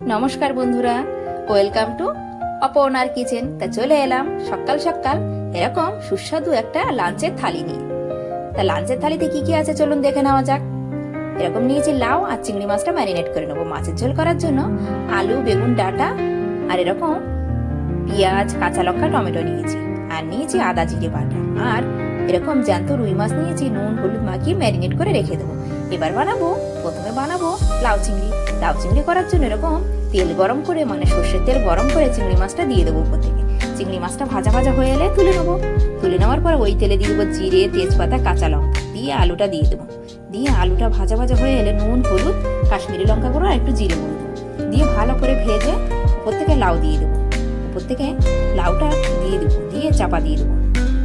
নমস্কার বন্ধুরা welcome to অপর্ণার kitchen তা চলে এলাম সকাল সকাল, এরকম সুস্বাদু একটা লাঞ্চের থালি নিয়ে। তা লাঞ্চের থালিতে কি কি আছে চলুন দেখে নেওয়া যাক। এরকম নিয়েছি লাউ আর চিংড়ি মাছটা ম্যারিনেট করে নেব মাছের ঝোল করার জন্য। আলু, বেগুন, ডাটা আর এরকম পেঁয়াজ, কাঁচা লঙ্কা, টমেটো নিয়েছি। আর নিয়েছি আদা, জিরে বাটা। আর এরকম জ্যান্ত রুই মাছ নিয়েছি, নুন, হলুদ মাখিয়ে ম্যারিনেট করে রেখে দেবো। এবার বানাবো, প্রথমে বানাবো লাউ চিংড়ি। লাউ চিংড়ি করার জন্য এরকম তেল গরম করে মানে সর্ষের তেল গরম করে চিংড়ি মাছটা দিয়ে দেবো উপর থেকে। চিংড়ি মাছটা ভাজা ভাজা হয়ে এলে তুলে নেব। তুলে নেওয়ার পর ওই তেলে দিয়ে দেবো জিরে, তেজপাতা, কাঁচা লঙ্কা। দিয়ে আলুটা দিয়ে দেবো। দিয়ে আলুটা ভাজা ভাজা হয়ে এলে নুন, হলুদ, কাশ্মীরি লঙ্কা গুঁড়ো আর একটু জিরে গুঁড়ো দিয়ে ভালো করে ভেজে উপর থেকে লাউ দিয়ে দেবো। উপর থেকে লাউটা দিয়ে দেবো, দিয়ে চাপা দিয়ে দেবো।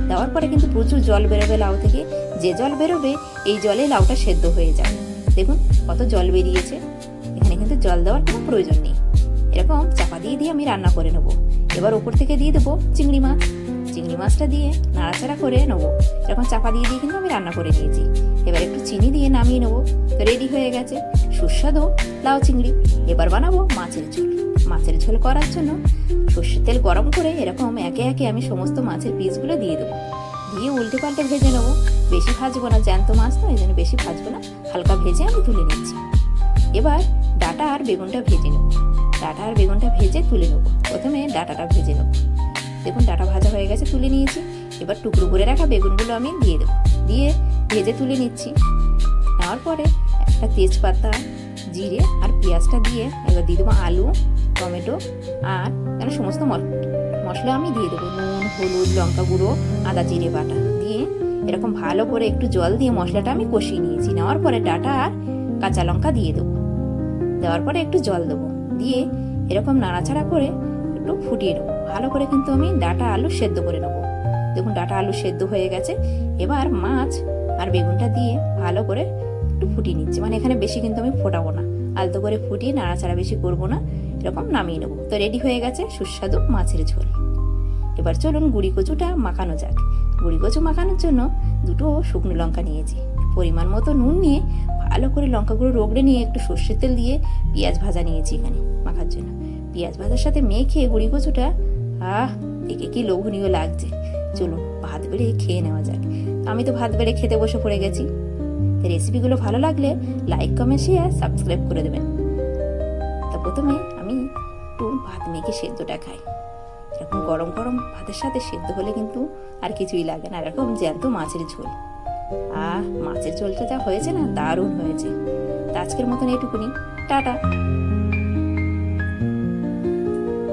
দেওয়ার পরে কিন্তু প্রচুর জল বেরোবে লাউ থেকে। যে জল বেরোবে, এই জলে লাউটা সেদ্ধ হয়ে যাবে। দেখুন কত জল বেরিয়েছে। এখানে কিন্তু জল দেওয়ার কোনো প্রয়োজন নেই। এরকম চাপা দিয়ে দিয়ে আমি রান্না করে নেব। এবার ওপর থেকে দিয়ে দেবো চিংড়ি মাছ। চিংড়ি মাছটা দিয়ে নাড়াচাড়া করে নেব। এরকম চাপা দিয়ে দিয়ে কিন্তু আমি রান্না করে নিয়েছি। এবার একটু চিনি দিয়ে নামিয়ে নেব। তো রেডি হয়ে গেছে। সুস্বাদু লাউ চিংড়ি। এবার বানাবো মাছের ঝোল। মাছের ঝোল করার জন্য সর্ষের তেল গরম করে এরকম একে একে আমি সমস্ত মাছের পিসগুলো দিয়ে দেবো। দিয়ে উল্টে পাল্টে ভেজে নেব। বেশি ভাজবো না, জ্যান্ত মাছ তো, এই জন্য বেশি ভাজবো না। হালকা ভেজে আমি তুলে নিচ্ছি। এবার ডাটা আর বেগুনটা ভেজে নেব। ডাটা আর বেগুনটা ভেজে তুলে নেব। প্রথমে ডাটাটা ভেজে নেব। দেখুন, ডাটা ভাজা হয়ে গেছে, তুলে নিয়েছি। এবার টুকরো করে রাখা বেগুনগুলো আমি দিয়ে দেবো। দিয়ে ভেজে তুলে নিচ্ছি। নেওয়ার পরে একটা তেজপাতা, জিরে আর পেঁয়াজটা দিয়ে, এবার দিয়ে দেবো আলু, টমেটো আর সমস্ত মশ- মশলা আমি দিয়ে দেবো। নুন, হলুদ, লঙ্কা গুঁড়ো, আদা, জিরে, বাটা দিয়ে এরকম ভালো করে একটু জল দিয়ে মশলাটা আমি কষিয়ে নিয়েছি। নেওয়ার পরে ডাটা আর কাঁচা লঙ্কা দিয়ে দেবো। দেওয়ার পরে একটু জল দেবো দিয়ে এরকম নাড়াচাড়া করে একটু ফুটিয়ে নেব। ভালো করে কিন্তু আমি ডাটা আলু সেদ্ধ করে নেব। দেখুন ডাটা আলু সেদ্ধ হয়ে গেছে। এবার মাছ আর বেগুনটা দিয়ে ভালো করে একটু ফুটিয়ে নিচ্ছি। মানে এখানে বেশি কিন্তু আমি ফোটাবো না। আলতো করে ফুটিয়ে নাড়াচাড়া বেশি করব না। এরকম নামিয়ে নেব। তো রেডি হয়ে গেছে সুস্বাদু মাছের ঝোল। এবার চলুন গুড়ি কচুটা মাখানো যাক। গুড়ি কচু মাখানোর জন্য দুটো শুকনো লঙ্কা নিয়েছি। পরিমাণ মতো নুন নিয়ে ভালো করে লঙ্কাগুলো রোগড়ে নিয়ে একটু সর্ষের তেল দিয়ে পেঁয়াজ ভাজা নিয়েছি এখানে মাখার জন্য। পেঁয়াজ ভাজার সাথে মেখে গুড়ি কচুটা, আহ, দেখে কি লোভনীয় লাগছে। চলুন ভাত বেড়ে খেয়ে নেওয়া যাক। আমি তো ভাত বেড়ে খেতে বসে পড়ে গেছি। রেসিপিগুলো ভালো লাগলে লাইক, কমেন্ট শেয়ার সাবস্ক্রাইব করে দেবেন। প্রথমে আমি একটু ভাত মেখে সেদ্ধটা খাই। এরকম গরম গরম ভাতের সাথে সেদ্ধ হলে কিন্তু আর কিছুই লাগে না। এরকম জ্যান্ত মাছের ঝোল। আহ, মাছের ঝোলটা যা হয়েছে না, দারুণ হয়েছে। তা আজকের মতন এটুকুনি টাটা।